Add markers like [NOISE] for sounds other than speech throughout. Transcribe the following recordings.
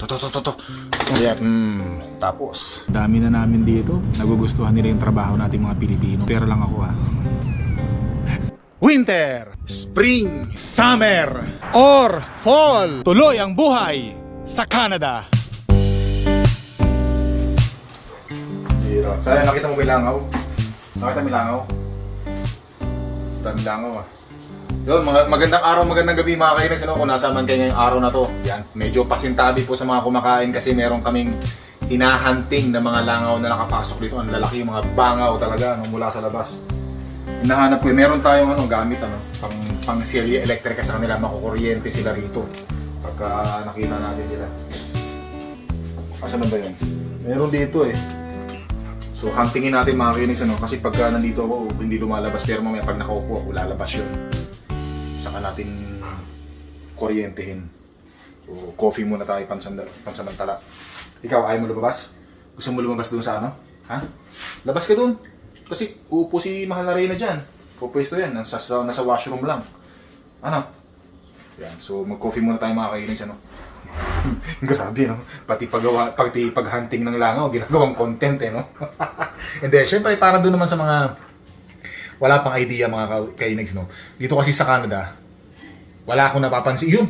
To, to, to, to, to. Ayan, mm, tapos. Dami na namin dito. Nagugustuhan nila yung trabaho natin mga Pilipino. Pero lang ako ah. Winter, Spring, Summer, or Fall. Tuloy ang buhay sa Canada. Hira. Sana nakita mo ba yung langaw? Nakita mo yung langaw? Dami langaw ah. Yun, mga, magandang araw, magandang gabi mga kainis. Ano, kung nasa man kayo ngayong araw na to. Yan, medyo pasintabi po sa mga kumakain kasi meron kaming hinahunting na mga langaw na nakapasok dito. Ang lalaki, mga bangaw talaga ano, mula sa labas. Hinahanap ko, meron tayong ano, gamit ano, pang, pang silya electric sa kanila, makukuryente sila rito. Pagka nakita natin sila. Asan ba yun? Meron dito eh. So huntingin natin mga kinis ano, kasi pagka nandito ako, hindi lumalabas pero mamaya pag nakaupo ako, lalabas yun. Saka natin kuryentehin. So coffee muna tayo pansanda, pansamantala. Ikaw, ayaw mo lumabas? Gusto mo lumabas doon sa ano? Ha? Labas ka doon. Kasi uupo si Mahal na Reyna dyan. Pupwesto yan, nasa, sa- nasa washroom lang. Ano? Yan, so mag-coffee muna tayo mga kinis ano. [LAUGHS] Grabe, no? Pati paggawa, pati paghunting ng langaw, ginagawang content, eh, no? [LAUGHS] Hindi, syempre, para doon naman sa mga wala pang idea mga kainags, no? Dito kasi sa Canada, wala akong napapansin. Yun!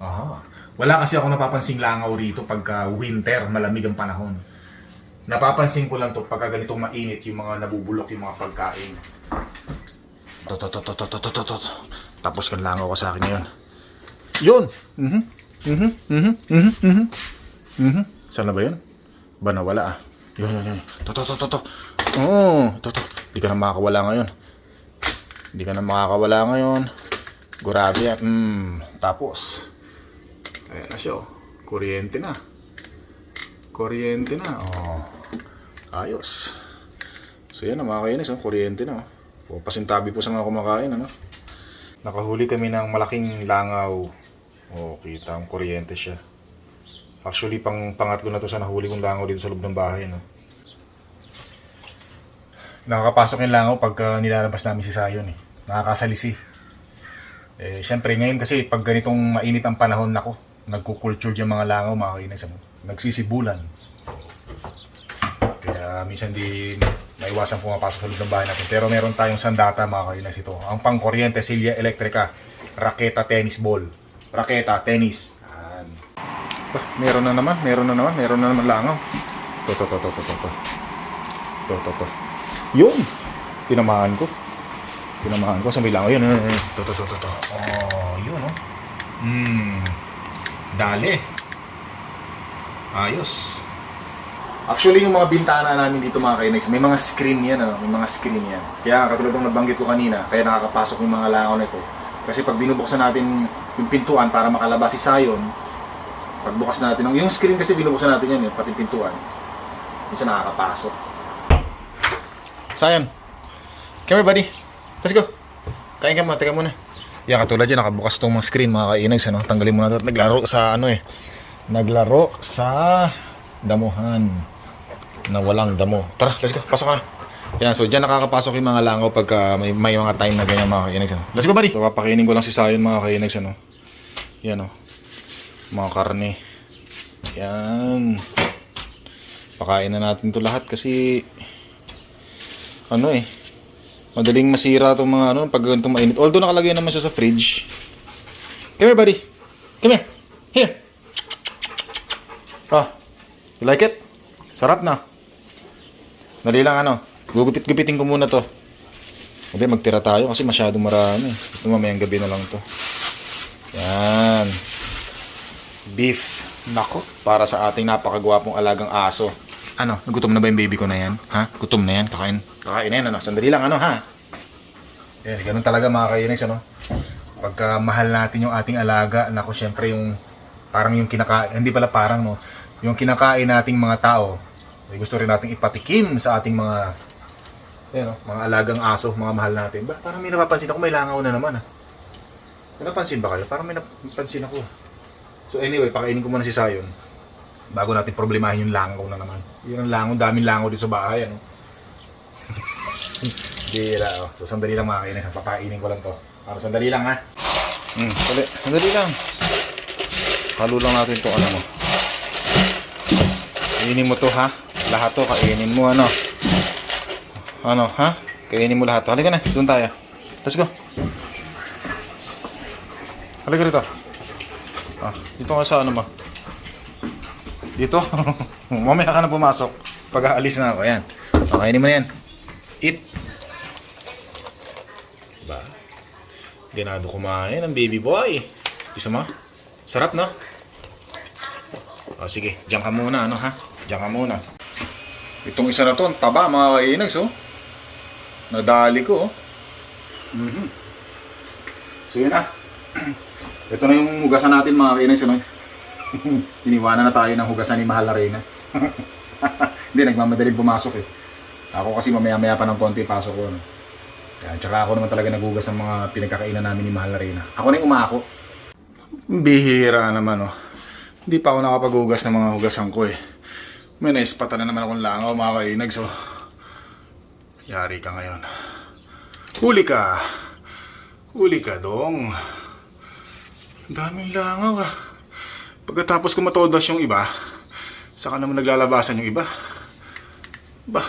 Aha. Wala kasi ako napapansing langaw rito pagka winter, malamig ang panahon. Napapansin ko lang to pagka ganitong mainit yung mga nabubulok yung mga pagkain. Tapos kang langaw ka sa akin ngayon. Yun! Mm-hmm. Mm-hmm. Mm-hmm. mm-hmm. mm-hmm. mm-hmm. Sana ba yun? Ba nawala ah? Yun, yun, yun. To, to, to, to. Oo. To, to. Hindi ka na makakawala ngayon. Hindi ka na makakawala ngayon. Grabe yan. Mm. Tapos. Ayan na siya oh. Kuryente na. Kuryente na. Oh. Ayos. So yan na mga kainis. Oh. Kuryente na. Oh. Pasintabi po sa mga kumakain. Ano? Nakahuli kami ng malaking langaw. Oh, kita ang kuryente siya. Actually, pang pangatlo na to sa nahuli kong langaw dito sa loob ng bahay, no? Nakakapasok yung langaw pagka nilalabas namin si Sayon, eh. Nakakasalisi. Eh, syempre, ngayon kasi pag ganitong mainit ang panahon, nako, nagkukulture yung mga langaw, mga kainis? Nagsisibulan. Kaya minsan di maiwasan pumapasok sa loob ng bahay natin. Pero meron tayong sandata, mga kainis, ito. Ang pangkuryente, Silya Electrica, Raketa Tennis Ball. Raketa, tennis. Yan. Bah, meron na naman, meron na naman, meron na naman langaw. To, to, to, to, to, to, to. To, to, to. Yun! Tinamaan ko. Tinamaan ko sa may langaw. Yun, yun, yun. To, to, to, to, to. Oh, yun, oh. Hmm. Dali. Ayos. Actually, yung mga bintana namin dito mga kainex, may mga screen yan, ano? May mga screen yan. Kaya katulad ng nabanggit ko kanina, kaya nakakapasok yung mga langaw nito. Kasi pag binubuksan natin yung pintuan para makalabas si Sayon, pagbukas natin, yung screen kasi binubuksan natin yan, eh, pati pintuan. Minsan nakakapasok. Sayon, come here buddy. Let's go. Kain ka muna, teka muna. Yan, katulad yan, nakabukas itong mga screen, mga kainags, ano? Tanggalin mo na ito. Naglaro sa ano eh. Naglaro sa damuhan na walang damo. Tara, let's go. Pasok ka na. Yan, so dyan nakakapasok yung mga langaw pagka may, may mga time na ganyan mga kainags. Ano? Let's go, buddy. So, papakainin ko lang si Sayon mga kainags. Ano? Yan, oh. Mga karne. Yan. Pakain na natin to lahat kasi ano eh madaling masira itong mga ano pag ganitong mainit. Although nakalagay naman siya sa fridge. Come here, buddy. Come here. Here. Ah, you like it? Sarap na. Dali lang ano. Gugupit-gupitin ko muna to. Hindi, magtira tayo kasi masyadong marami. Ito mamayang gabi na lang to. Yan. Beef. Nako. Para sa ating napakagwapong alagang aso. Ano? Nagutom na ba yung baby ko na yan? Ha? Gutom na yan? Kakain? Kakain na yan, ano? Sandali lang, ano, ha? Yan, ganun talaga mga kainis, ano? Pagka mahal natin yung ating alaga, nako, syempre yung parang yung kinakain, hindi pala parang, no? Yung kinakain nating mga tao, ay gusto rin nating ipatikim sa ating mga yan, no? mga alagang aso, mga mahal natin. Ba, parang may napapansin ako, may langaw na naman, ha? May napansin ba kayo? Parang may napansin ako. So anyway, pakainin ko muna si Sayon bago natin problemahin yung langaw na naman. Yun ang langaw, daming langaw dito sa bahay, ano? [LAUGHS] Bira, oh. So, sandali lang mga kainis. Papainin ko lang to. Para sandali lang, ha? Hmm, sandali, sandali lang. Halo lang natin to ano mo. Kainin mo to ha. Lahat to, kainin mo ano. Ano, ha? Kainin mo lahat to. Halika na, doon tayo. Let's go. Halika rito. Ah, dito ka sa ano mo. Dito. [LAUGHS] Mamaya ka na pumasok. Pag aalis na ako. Ayan. O, kainin mo na yan. Eat. Ba? Ganado kumain ang baby boy. Isa mo? Sarap, no? O, sige. Diyan ka muna, ano ha? Diyan ka muna. Itong isa na to, ang taba, mga kainags, oh. Nadali ko, oh. Mhm. Sige [CLEARS THROAT] na. Ito na yung hugasan natin, mga kainags, ano? [LAUGHS] Iniwanan na tayo ng hugasan ni Mahal na Reyna. [LAUGHS] Hindi, nagmamadaling pumasok eh. Ako kasi mamaya-maya pa ng konti pasok ko. Ano? Kaya, tsaka ako naman talaga nagugas ng mga pinagkakainan namin ni Mahal na Reyna. Ako na yung umako. Bihira naman oh. Hindi pa ako nakapaghugas ng mga hugasan ko eh. May naispatan na naman akong langaw mga kainag so. Yari ka ngayon. Huli ka. Huli ka dong. Ang daming langaw ah. Pagkatapos ko matodas yung iba, saka naman naglalabasan yung iba. Ba,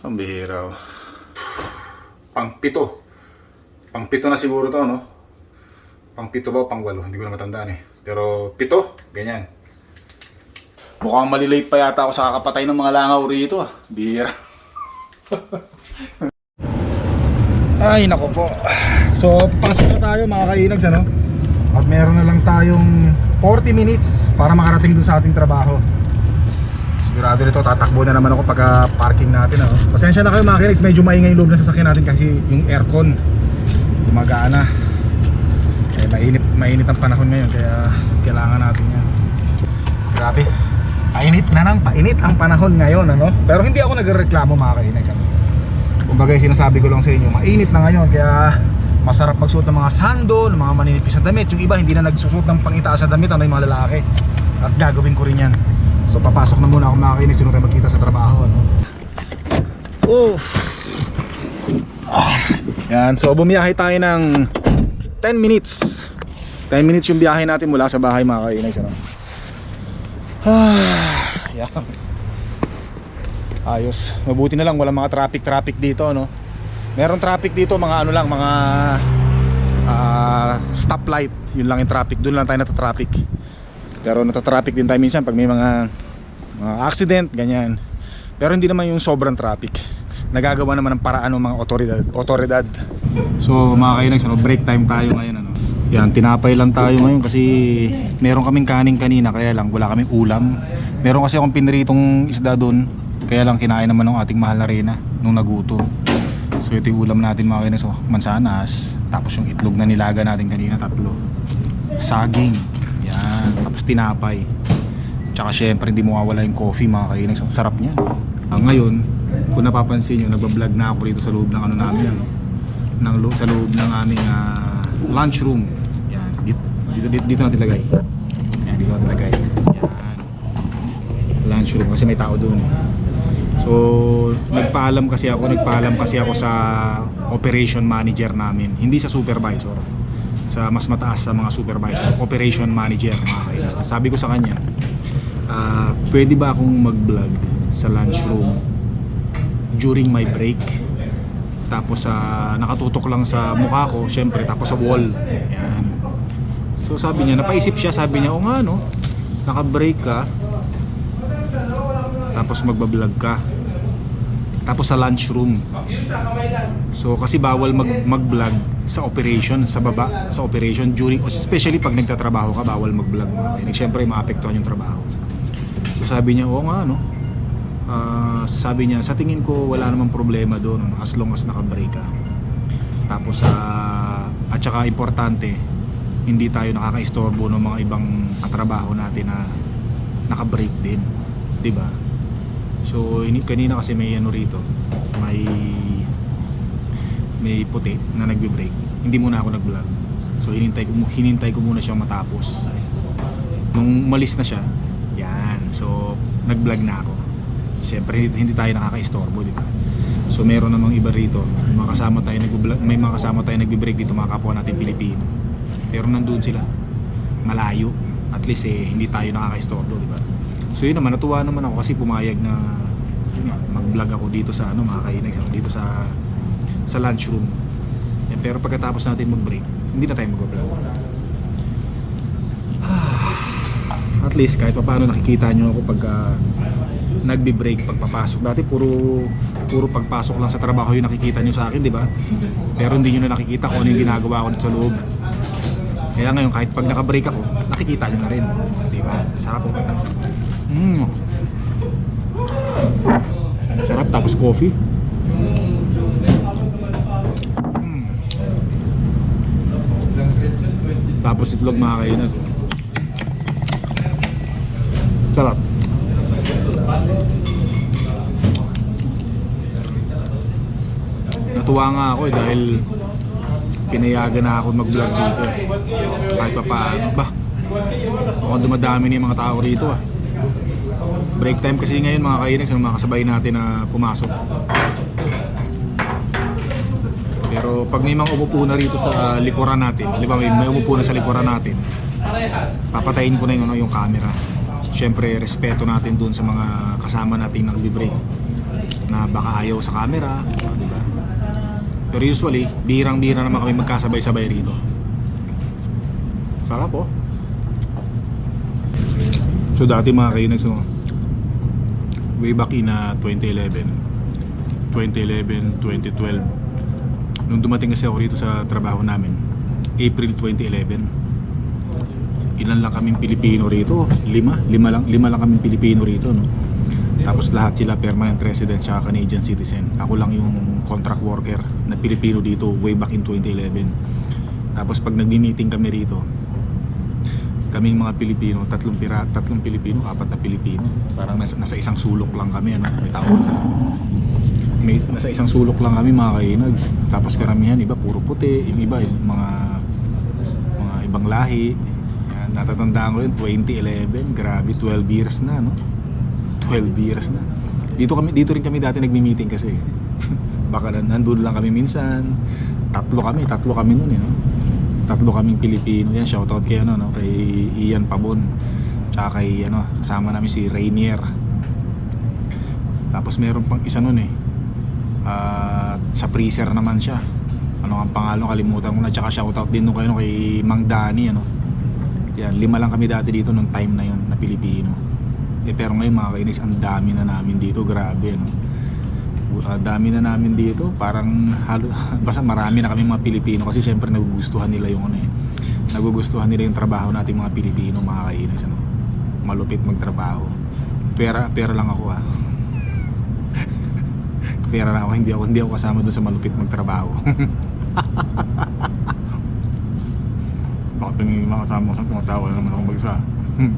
ang bihira oh. Pang pito. Pang pito na siguro to, no? Pang pito ba o pang walo? Hindi ko na matandaan eh. Pero pito, ganyan. Mukhang malilate pa yata ako sa kakapatay ng mga langaw rito ah. Bihira. [LAUGHS] Ay, nako po. So, pasok na tayo mga kainags, ano? At meron na lang tayong 40 minutes para makarating dun sa ating trabaho. Sigurado nito, tatakbo na naman ako pagka parking natin, ano? Pasensya na kayo mga kainags, medyo maingay yung loob ng sasakyan natin kasi yung aircon gumagana. Eh, mainit, mainit ang panahon ngayon kaya kailangan natin yan. Grabe. Painit na nang painit ang panahon ngayon, ano? Pero hindi ako nagreklamo mga kainags, ano? Kumbaga sinasabi ko lang sa inyo, mainit na ngayon kaya masarap magsuot ng mga sando, ng mga maninipis na damit. Yung iba hindi na nagsusuot ng pangitaas na damit, ano yung mga lalaki. At gagawin ko rin yan. So papasok na muna ako mga kainis, sino tayo magkita sa trabaho. Ano? Oof. Ah, yan, so bumiyahe tayo ng 10 minutes. 10 minutes yung biyahe natin mula sa bahay mga kainis. Ano? Ah, yan. Ayos. Mabuti na lang walang mga traffic-traffic dito, no. Meron traffic dito, mga ano lang, mga ah, stoplight. Yun lang yung traffic. Doon lang tayo nata-traffic. Pero nata-traffic din tayo minsan pag may mga mga accident, ganyan. Pero hindi naman yung sobrang traffic. Nagagawa naman ng paraan ng mga otoridad, otoridad. So, mga kainags, ano, break time tayo ngayon, ano. Yan, tinapay lang tayo ngayon kasi meron kaming kaning kanina kaya lang wala kaming ulam. Meron kasi akong pinritong isda doon kaya lang kinain naman ng ating mahal na reyna nung naguto. So ito yung ulam natin mga kainas. So, mansanas. Tapos yung itlog na nilaga natin kanina tatlo. Saging. Yan. Tapos tinapay. Tsaka syempre hindi mawawala yung coffee mga kainas. So, sarap niya. Ah, ngayon, kung napapansin nyo, nagbablog na ako rito sa loob ng ano namin. Ano, ng loob, sa loob ng aming ah, lunch room. Yan. Dito, dito, dito, dito natin lagay. Yan, dito natin lagay. Yan. Lunch room kasi may tao doon. So, nagpaalam kasi ako, nagpaalam kasi ako sa operation manager namin, hindi sa supervisor. Sa mas mataas sa mga supervisor, operation manager mga kainis. Sabi ko sa kanya, ah, pwede ba akong mag-vlog sa lunchroom during my break? Tapos sa nakatutok lang sa mukha ko, syempre, tapos sa wall. Yan. So sabi niya, napaisip siya, sabi niya, o nga no, naka-break ka, tapos magbablog ka. Tapos sa lunchroom. So kasi bawal mag mag-vlog sa operation sa baba sa operation during especially pag nagtatrabaho ka bawal mag-vlog mga syempre maapektuhan yung trabaho. So sabi niya oo nga no? Ah, sabi niya sa tingin ko wala namang problema doon no, as long as naka-break ka. Tapos sa at saka importante hindi tayo nakakaistorbo ng mga ibang katrabaho natin na naka-break din. 'di ba So kanina kasi may ano rito, may may puti na nagbe-break. Hindi muna ako nag-vlog. So hinintay ko hinintay ko muna siyang matapos. Nung malis na siya, yan. So nag-vlog na ako. Siyempre hindi tayo nakaka-istorbo, di ba? So meron namang iba rito, mga kasama tayo nagbe-vlog, may mga kasama tayo nagbe-break dito mga kapwa natin Pilipino. Pero nandun sila. Malayo. At least eh hindi tayo nakaka-istorbo, di ba? So yun naman, natuwa naman ako kasi pumayag na mag-vlog ako dito sa ano, mga kainags, ako dito sa sa lunchroom. Eh, pero pagkatapos natin mag-break, hindi na tayo mag-vlog. At least kahit paano nakikita nyo ako pagka nagbe-break pagpapasok. Dati puro puro pagpasok lang sa trabaho yung nakikita nyo sa akin, di ba? Pero hindi nyo na nakikita kung ano yung ginagawa ko dito sa loob. Kaya ngayon kahit pag naka-break ako, nakikita nyo na rin. Di ba? Sarap. Mm. Sarap tapos coffee. Mm. Tapos itlog mga kainas. Sarap. Natuwa nga ako eh dahil pinayagan na ako mag-vlog dito. Kahit pa paano ba? Mukhang dumadami na yung mga tao rito ah. Break time kasi ngayon mga kainis, yung mga kasabay natin na pumasok. Pero pag may mga umupo na rito sa likuran natin, di ba may, may umupo na sa likuran natin, papatayin ko na yung, ano, yung camera. Siyempre, respeto natin dun sa mga kasama nating nagbe-break na baka ayaw sa camera, di ba? Pero usually, birang-bira naman kami magkasabay-sabay rito. Sarap po. So dati mga kainags, no, way back in uh, 2011, 2011, 2012, nung dumating kasi ako rito sa trabaho namin, April 2011, ilan lang kaming Pilipino rito? Lima? Lima lang, lima lang kaming Pilipino rito, no? Tapos lahat sila permanent resident sa Canadian citizen. Ako lang yung contract worker na Pilipino dito way back in 2011. Tapos pag nagmi-meeting kami rito, kaming mga Pilipino, tatlong pira, tatlong Pilipino, apat na Pilipino. Parang nasa, nasa isang sulok lang kami, ano, tao. May, nasa isang sulok lang kami mga kainags. Tapos karamihan, iba puro puti, yung iba yung mga mga ibang lahi. Yan, natatandaan ko yun, 2011, grabe, 12 years na, no? 12 years na. Dito kami dito rin kami dati nagmi-meeting kasi. [LAUGHS] Baka nan- nandun lang kami minsan. Tatlo kami, tatlo kami noon eh, no? Tatlo kaming Pilipino. Yan, shoutout kay ano, no, kay Ian Pabon. Tsaka kay ano, kasama namin si Rainier. Tapos meron pang isa noon eh. Ah, sa freezer naman siya. Ano ang pangalan kalimutan ko na tsaka shoutout din nung kayo kay Mang Dani ano. Yan, lima lang kami dati dito nung time na yon na Pilipino. Eh, pero ngayon mga kainis, ang dami na namin dito, grabe ano. Ang dami na namin dito, parang halo, [LAUGHS] basta marami na kami mga Pilipino kasi syempre nagugustuhan nila yung ano eh. Nagugustuhan nila yung trabaho nating mga Pilipino, mga kainis ano. Malupit magtrabaho. Pera, pera lang ako ah. [LAUGHS] pera lang ako, hindi ako hindi ako kasama doon sa malupit magtrabaho. [LAUGHS] Bakit yung mga kasama ko sa tumatawa na naman ako mag-isa. Hmm.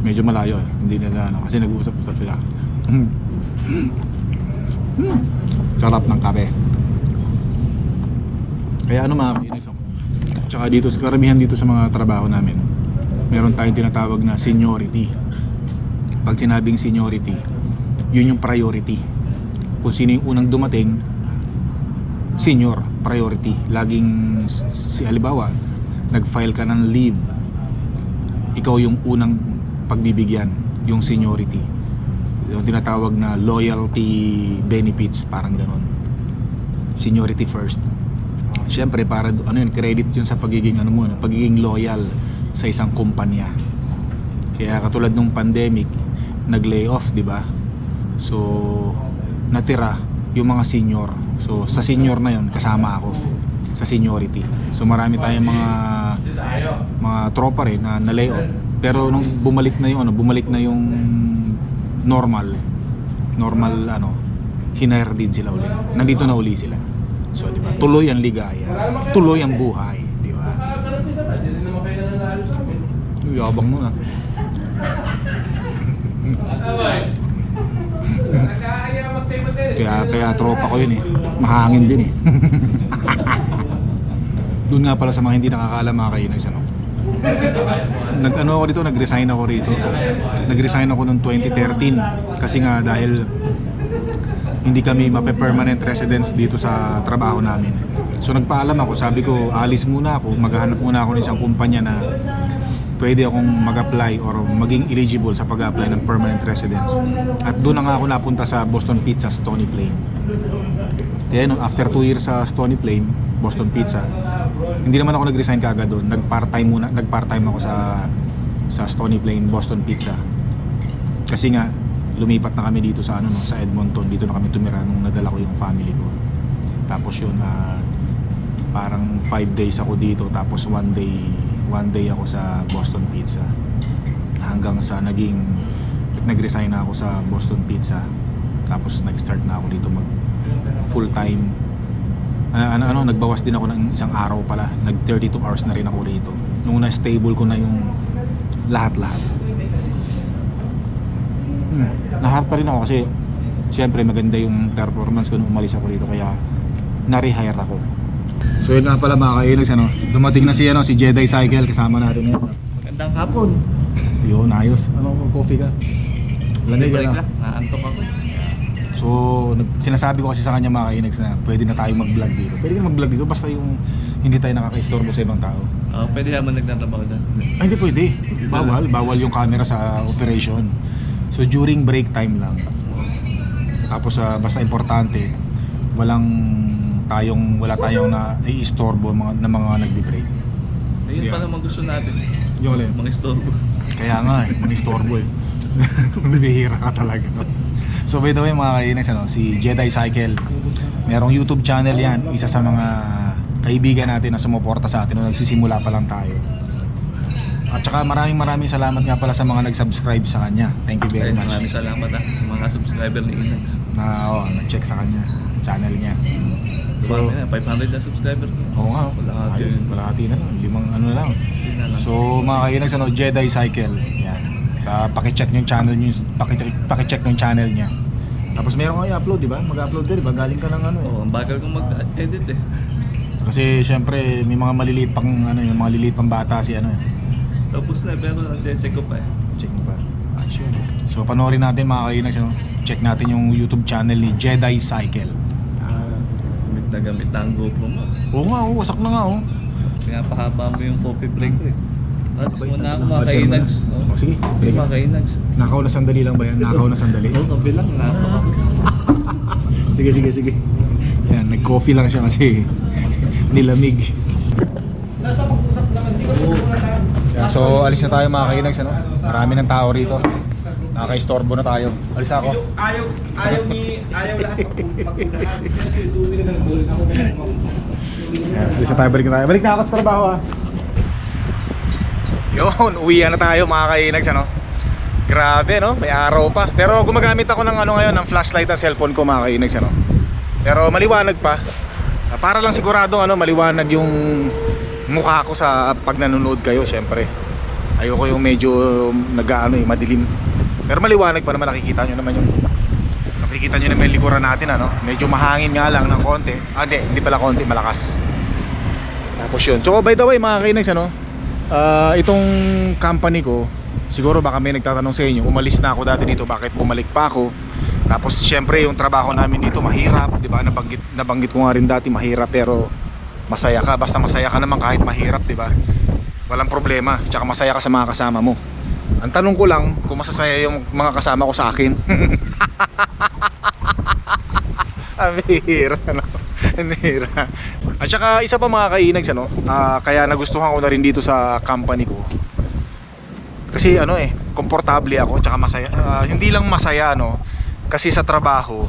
Medyo malayo eh. Hindi nila ano, kasi nag-uusap-usap sila. Hmm. Sarap ng kape. Kaya ano mga kainis oh. Tsaka dito, karamihan dito sa mga trabaho namin, meron tayong tinatawag na seniority. Pag sinabing seniority, yun yung priority. Kung sino yung unang dumating, senior, priority. Laging, si halimbawa, nag-file ka ng leave, ikaw yung unang pagbibigyan, yung seniority. Yung tinatawag na loyalty benefits, parang ganon. Seniority first. Siyempre, para ano yun, credit yun sa pagiging ano mo, pagiging loyal sa isang kumpanya. Kaya katulad nung pandemic, nag-lay off, di ba? So, natira yung mga senior. So, sa senior na yon kasama ako sa seniority. So, marami tayong mga mga tropa rin na na-lay off. Pero nung bumalik na yung ano, bumalik na yung normal, normal ano, hinire din sila ulit. Nandito na uli sila. So, di ba? Tuloy ang ligaya. Tuloy ang buhay, di ba? Yabang mo na. Kaya kaya tropa ko yun eh. Mahangin din eh. [LAUGHS] Doon nga pala sa mga hindi nakakaalam mga kainags ano. [LAUGHS] Nag ano ako dito, nag-resign ako rito. Nag-resign ako noong 2013 kasi nga dahil hindi kami mape-permanent residence dito sa trabaho namin. So nagpaalam ako, sabi ko alis muna ako, maghahanap muna ako ng isang kumpanya na pwede akong mag-apply or maging eligible sa pag-apply ng permanent residence. At doon nga ako napunta sa Boston Pizza Stony Plain. Kaya nung after 2 years sa Stony Plain, Boston Pizza, hindi naman ako nag-resign kaagad doon. Nag-part-time muna, nag-part-time ako sa sa Stony Plain Boston Pizza. Kasi nga lumipat na kami dito sa ano no, sa Edmonton. Dito na kami tumira nung nadala ko yung family ko. Tapos yun na parang 5 days ako dito tapos one day one day ako sa Boston Pizza. Hanggang sa naging nag-resign na ako sa Boston Pizza. Tapos nag-start na ako dito mag full time ano, ano, ano, nagbawas din ako ng isang araw pala. Nag 32 hours na rin ako rito. Nung na stable ko na yung lahat-lahat. Hmm, lahat pa rin ako kasi siyempre maganda yung performance ko nung umalis ako rito kaya na-rehire ako. So yun nga pala mga kainags ano, dumating na si ano si Jedi Cycle kasama natin ngayon. Magandang hapon. Yun, ayos. Ano coffee ka? Lamig ano? lang, naantok ako. So, sinasabi ko kasi sa kanya mga kainags na pwede na tayo mag-vlog dito. Pwede ka mag-vlog dito basta yung hindi tayo nakaka-istorbo sa ibang tao. Oh, pwede naman nagtatrabaho doon. Ay, hindi pwede. Bawal. Bawal yung camera sa operation. So, during break time lang. Tapos, ah, basta importante, walang tayong, wala tayong na iistorbo mga, ng mga nagbi-break. Ayun Yeah. pa naman gusto natin. Yung alin? Mga istorbo. Kaya nga eh, mga istorbo eh. [LAUGHS] Bibihira ka talaga. So by the way mga kainis, ano, si Jedi Cycle, merong YouTube channel yan, isa sa mga kaibigan natin na sumuporta sa atin nung nagsisimula pa lang tayo. At saka maraming maraming salamat nga pala sa mga nag-subscribe sa kanya. Thank you very much. maraming salamat ah, sa mga subscriber ni Inags. Na oh, nag-check sa kanya, channel niya. So, Dumami na, 500 na subscriber oo nga, Kalahati ayos, kalahati na lang, limang ano lang. Hindi na lang. So mga kainags ano, Jedi Cycle. Uh, paki-check yung channel niyo, paki-check, paki-check yung channel niya. Tapos meron kayo upload, di ba? Mag-upload din, di ba? Galing ka ng ano eh. oh, ang bagal kong mag-edit eh. Kasi syempre may mga maliliit pang ano, yung mga maliliit pang bata si ano eh. Tapos na, pero nag-check ko pa eh. Check mo pa. Ah, sure. So panoorin natin mga kainags ano. Check natin yung YouTube channel ni Jedi Cycle. Ah, gamit na gamit ang GoPro mo. Oo nga, oo, wasak na nga oh. Kaya pahaba mo yung coffee break ko eh. Alis mo na ako mga mo na. kainags. Oh, sige, break. mga kainags. Nakaw na sandali lang ba yan? Nakaw na sandali. Oo, kabilang na ako. Sige, sige, sige. Yan, nag-coffee lang siya kasi nilamig. Yan, so, alis na tayo mga kainags, ano? Marami ng tao rito. Nakaka-istorbo na tayo. Alis na ako. ayaw ayaw ni ayaw lahat Yan, alis na tayo, balik na tayo. Balik na ako sa trabaho ah. Yun, uwi na tayo mga kainags, ano? Grabe, no? May araw pa. Pero gumagamit ako ng ano ngayon, ng flashlight ng cellphone ko mga kainags, ano? Pero maliwanag pa. Ah, Para lang sigurado ano, maliwanag yung mukha ko sa pag nanonood kayo, syempre. Ayoko yung medyo nag-ano eh, madilim. Pero maliwanag pa naman nakikita nyo naman yung nakikita nyo naman yung likuran natin ano. Medyo mahangin nga lang ng konti. Ah, hindi, hindi pala konti, malakas. Tapos yun. So by the way mga kainags ano, ah, itong company ko, siguro baka may nagtatanong sa inyo, umalis na ako dati dito, bakit bumalik pa ako? Tapos syempre yung trabaho namin dito mahirap, 'di ba? Nabanggit nabanggit ko nga rin dati mahirap pero masaya ka basta masaya ka naman kahit mahirap, 'di ba? Walang problema, tsaka masaya ka sa mga kasama mo. Ang tanong ko lang kung masasaya yung mga kasama ko sa akin. [LAUGHS] Ang [LAUGHS] bihira, no? [LAUGHS] At saka isa pa mga kainags ano, ah, kaya nagustuhan ko na rin dito sa company ko. Kasi ano eh, komportable ako tsaka masaya. ah, hindi lang masaya no, kasi sa trabaho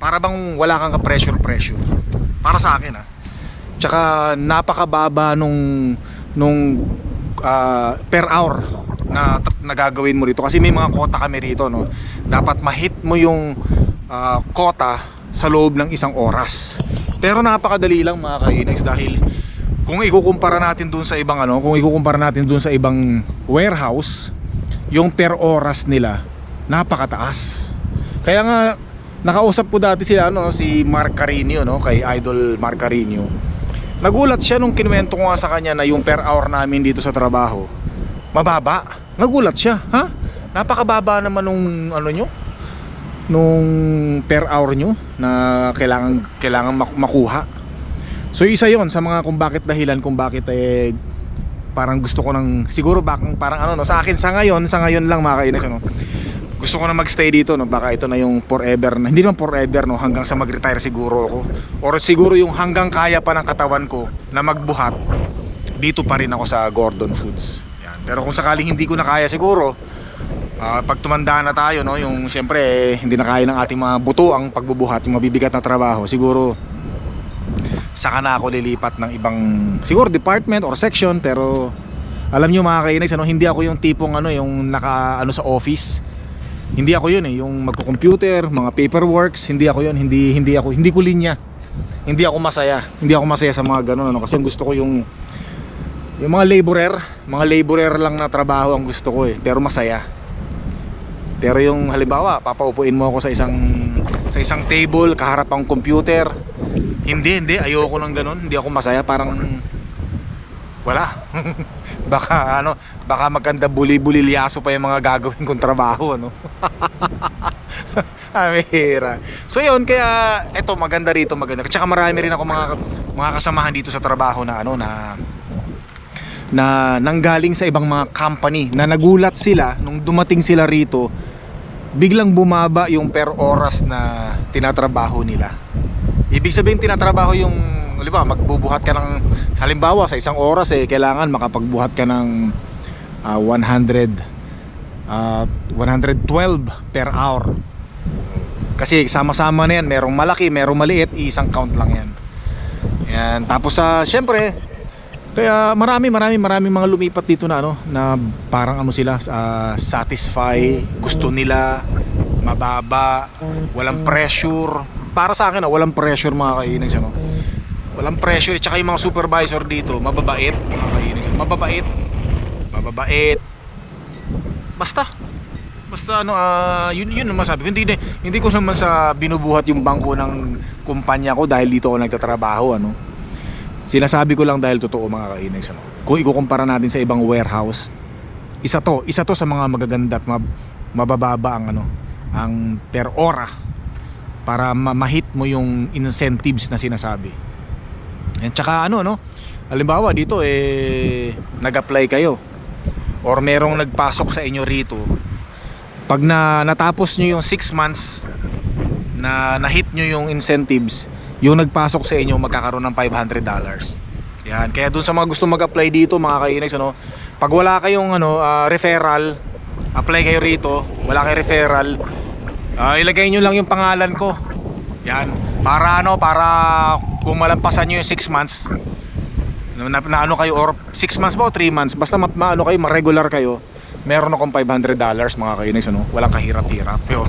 para bang wala kang ka-pressure pressure. Para sa akin ah. Tsaka napakababa nung nung ah, per hour na nagagawin mo rito kasi may mga quota kami rito no. Dapat ma-hit mo yung ah, quota sa loob ng isang oras. Pero napakadali lang mga kainags dahil kung ikukumpara natin dun sa ibang ano, kung ikukumpara natin dun sa ibang warehouse, yung per oras nila napakataas. Kaya nga nakausap ko dati sila ano si Mark Carino no, kay Idol Mark Carino. Nagulat siya nung kinuwento ko nga sa kanya na yung per hour namin dito sa trabaho mababa. Nagulat siya, ha? Napakababa naman nung ano nyo nung per hour nyo na kailangan kailangan mak- makuha. So isa 'yon sa mga kung bakit dahilan kung bakit eh parang gusto ko ng siguro bak parang ano no sa akin sa ngayon sa ngayon lang mga kainis ano gusto ko na magstay dito no? Baka ito na yung forever na hindi naman forever no? Hanggang sa mag-retire siguro ako. Or siguro yung hanggang kaya pa ng katawan ko na magbuhat dito pa rin ako sa Gordon Foods. Yan. Pero kung sakaling hindi ko na kaya siguro ah, pag tumanda na tayo no? Yung siyempre eh, hindi na kaya ng ating mga buto ang pagbubuhat yung mabibigat na trabaho siguro saka na ako lilipat ng ibang siguro department or section pero alam nyo mga kainis ano, hindi ako yung tipong ano yung naka ano sa office hindi ako yun eh yung magko-computer mga paperworks hindi ako yun hindi hindi ako hindi ko linya hindi ako masaya hindi ako masaya sa mga ganun ano kasi ang gusto ko yung yung mga laborer mga laborer lang na trabaho ang gusto ko eh pero masaya pero yung halimbawa papaupuin mo ako sa isang sa isang table kaharap ang computer hindi, hindi. Ayoko ng ganun. Hindi ako masaya. Parang wala. [LAUGHS] baka ano, baka maganda buli-bulilyaso pa yung mga gagawin kong trabaho, ano. [LAUGHS] Amira. So yun, kaya eto maganda rito, maganda. Tsaka marami rin ako mga mga kasamahan dito sa trabaho na ano na na nanggaling sa ibang mga company na nagulat sila nung dumating sila rito biglang bumaba yung per oras na tinatrabaho nila Ibig sabihin tinatrabaho yung halimbawa magbubuhat ka ng halimbawa sa isang oras eh kailangan makapagbuhat ka ng ah, 100 ah, 112 per hour. Kasi sama-sama na yan, merong malaki, merong maliit, isang count lang yan. Yan, tapos sa syempre kaya marami marami marami mga lumipat dito na ano na parang ano sila ah, satisfy, gusto nila mababa, walang pressure. Para sa akin, ah, walang pressure mga kainags ano. Walang pressure, tsaka yung mga supervisor dito, mababait mga kainags. ano. Mababait. Mababait. Basta. Basta ano, ah, yun yun naman. Hindi hindi ko naman sa binubuhat yung bangko ng kumpanya ko dahil dito ako nagtatrabaho ano. Sinasabi ko lang dahil totoo mga kainags ano. Kung ikukumpara natin sa ibang warehouse, isa to, isa to sa mga magaganda at mab- mabababa ang ano, ang per ora para ma- ma-hit mo yung incentives na sinasabi. At saka ano no, halimbawa dito eh nag-apply kayo or merong nagpasok sa inyo rito. Pag na natapos nyo yung 6 months na na-hit nyo yung incentives, yung nagpasok sa inyo magkakaroon ng 500 dollars. Yan, kaya dun sa mga gusto mag-apply dito mga kainags ano, pag wala kayong ano ah, referral, apply kayo rito, wala kayong referral, ah, ilagay nyo lang yung pangalan ko. Yan, para ano, para kung malampasan nyo yung 6 months, na, na, ano kayo or 6 months ba o 3 months, basta ma, ma- ano kayo, ma-regular kayo, meron akong 500 dollars mga kainags ano, walang kahirap-hirap. [LAUGHS] Yun.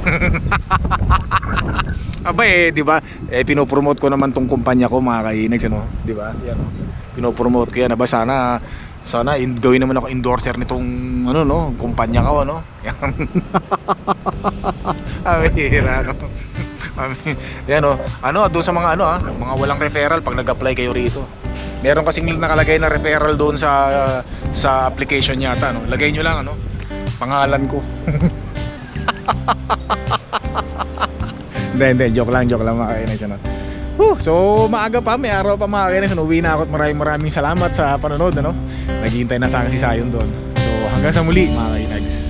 Aba eh, 'di ba? Eh pinopromote ko naman tong kumpanya ko mga kainags ano, 'di ba? Yan. oh. Pinopromote ko yan. Aba sana sana in, gawin naman ako endorser nitong ano no, kumpanya ko ano. [LAUGHS] Yan. Amira [LAUGHS] no. Ami- Yan oh. Ano, doon sa mga ano ah, mga walang referral pag nag-apply kayo rito. Meron kasing nakalagay na referral doon sa sa application yata no. Lagay nyo lang ano, pangalan ko. [LAUGHS] Hindi, hindi, joke lang, joke lang mga kainis ano. Whew, so maaga pa, may araw pa mga kainis. Uwi na ako at maraming maraming salamat sa panonood ano. Naghihintay na sa akin si Sayon doon. So hanggang sa muli mga kainis.